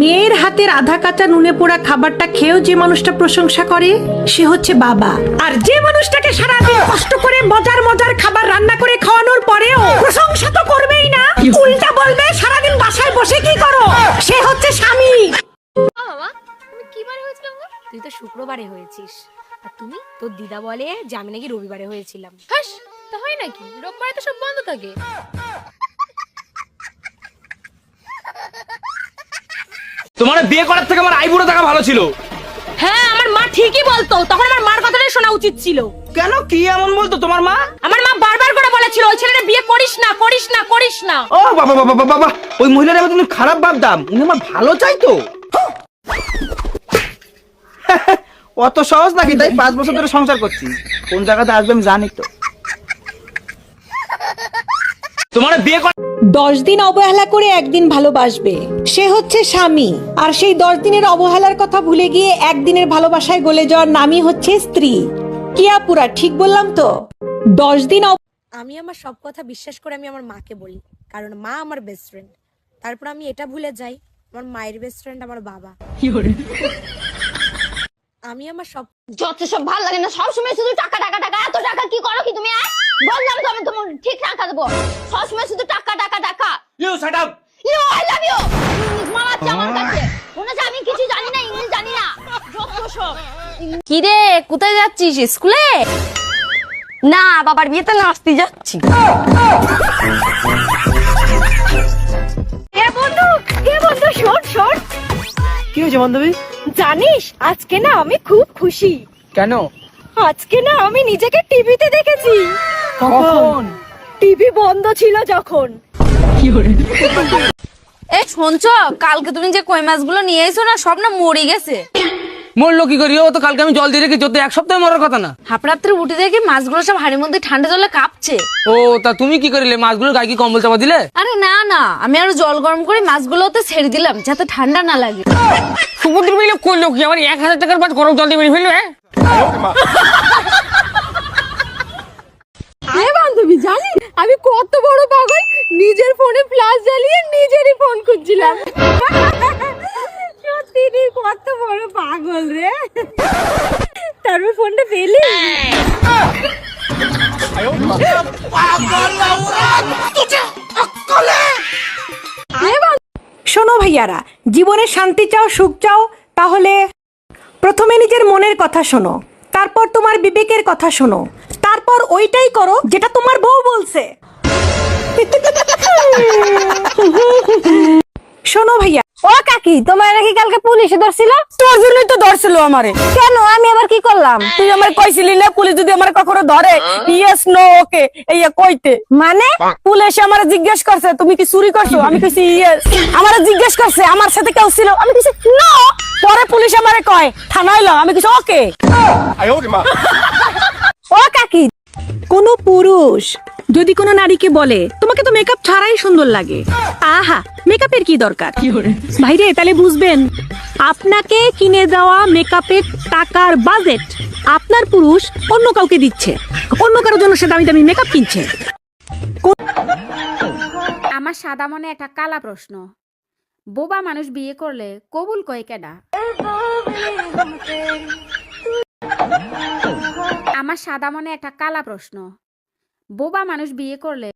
মেয়ের হাতের আধা কাঁচা নুনে পোড়া খাবারটা খেয়েও যে মানুষটা প্রশংসা করে সে হচ্ছে বাবা। আর যে মানুষটাকে সারাদিন কষ্ট করে মজার মজার খাবার রান্না করে খাওয়ানোর পরেও প্রশংসা তো করবেই না। উল্টা বলবে সারাদিন বাসায় বসে কি করো? সে হচ্ছে স্বামী। বাবা তুমি কি বারে তুই তো শুক্রবারে হয়েছিস। আর তুমি? তোর দিদা বলে যে আমি নাকি রবিবারে হয়েছিলাম। হাস তা হয় নাকি? রোববারে তো সব বন্ধ থাকে। তোমার বিয়ে করার থেকে আমার আইবুড়ো থাকা ভালো ছিল। হ্যাঁ আমার মা ঠিকই বলতো। তখন আমার মার কথাটাই শোনা উচিত ছিল। কেন? কি এমন বলতো তোমার মা? আমার মা বারবার করে বলেছিল ওই ছেলেটা বিয়ে করিস না করিস না করিস না। ও বাবা বাবা বাবা বাবা ওই মহিলার আমি তুমি খারাপ ভাবতাম। উনি আমার ভালো চাইতো। অত সহজ নাকি? তাই পাঁচ বছর ধরে সংসার করছি। কোন জায়গাতে আসবে আমি জানি তো। তোমার বিয়ে করা দশ দিন অবহেলা করে একদিন ভালোবাসবে। সে হচ্ছে স্বামী। আর সেই দশ দিনের অবহেলার কথা ভুলে গিয়ে একদিনের ভালোবাসায় গলে যাওয়ার নামই হচ্ছে স্ত্রী। কিয়াপুরা ঠিক বললাম তো? দশ দিন অব- আমি আমার সব কথা বিশ্বাস করে আমি আমার মাকে বলি। কারণ মা আমার বেস্ট ফ্রেন্ড তারপর আমি এটা ভুলে যাই আমার মায়ের বেস্ট ফ্রেন্ড আমার বাবা। আমি আমার সব যত সব ভালো লাগে না সবসময় শুধু টাকা টাকা টাকা এত টাকা কি করো কি তুমি বললাম তো আমি তোমার ঠিক টাকা দেবো। সবসময় শুধু টাকা you shut up you I love you English মারাচ্ছে আমার কাছে মনে হচ্ছে আমি কিছু জানি না ইংলিশ জানি না যত সব কি রে কোথায় যাচ্ছিস? স্কুলে? না বাবার বিয়েতে নাচতে যাচ্ছি। হে বন্ধু হে বন্ধু শোন শোন। কি হয়েছে বান্ধবী? জানিস আজকে না আমি খুব খুশি। কেন? আজকে না আমি নিজেকে টিভিতে দেখেছি। কখন? টিভি বন্ধ ছিল যখন। এ শুনছ কালকে তুমি যে কই মাছগুলো নিয়ে এসো না সব না মরে গেছে। মরলো কি করি? ও তো কালকে আমি জল দিয়ে রেখেছি তো এক সপ্তাহে মরার কথা না। হাফরাত্রে উঠে দেখি মাছগুলো সব হাড়ির মধ্যে ঠান্ডা জলে কাঁপছে? ও তা তুমি কি করিলে? মাছগুলো গায়ে কি কম্বল চাপা দিলে? আরে না না আমি আরও জল গরম করে মাছগুলো মাছগুলোতে ছেড়ে দিলাম যাতে ঠান্ডা না লাগে। সমুদ্র মিলে করল কি? আমার এক হাজার টাকার মাছ গরম জল দিয়ে ফেলল হ্যাঁ? বান্ধবী জানি আমি কত বড় পাগল নিজের ফোনে ফ্ল্যাশ জ্বালিয়ে নিজেরই ফোন খুঁজছিলাম। কত বড় পাগল রে। তারপর ফোনটা পেলি? শোনো ভাইয়ারা, জীবনে শান্তি চাও, সুখ চাও, তাহলে প্রথমে নিজের মনের কথা শোনো, তারপর তোমার বিবেকের কথা শোনো, তারপর ওইটাই করো যেটা তোমার বউ বলছে শোনো ভাইয়া কাকি তোমার নাকি কালকে পুলিশে ধরছিল? তোর জন্যই তো ধরছিল আমারে। কেন? আমি আবার কি করলাম? তুই আমার কইছিলি না পুলিশ যদি আমার কখনো ধরে? ইয়েস নো ওকে এই কইতে। মানে? পুলিশ আমার জিজ্ঞেস করছে তুমি কি চুরি করছ? আমি কইছি ইয়েস আমার জিজ্ঞেস করছে আমার সাথে কেউ ছিল? আমি কইছি নো পরে পুলিশ আমারে কয় থানায় ল আমি কইছি ওকে ও কাকি। কোনো পুরুষ যদি কোনো নারীকে বলে তোমাকে তো মেকআপ ছাড়াই সুন্দর লাগে। আহা মেকআপের কি দরকার? ভাইরে, তাহলে বুঝবেন, আপনাকে কিনে দেওয়া মেকআপের টাকার বাজেট আপনার পুরুষ অন্য কাউকে দিচ্ছে। অন্য কারোর জন্য সে দামি দামি মেকআপ কিনছে। আমার সাদা মনে একটা কালা প্রশ্ন। বোবা মানুষ বিয়ে করলে কবুল কয় কেডা আমার সাদা মনে একটা কালা প্রশ্ন। বোবা মানুষ বিয়ে করলে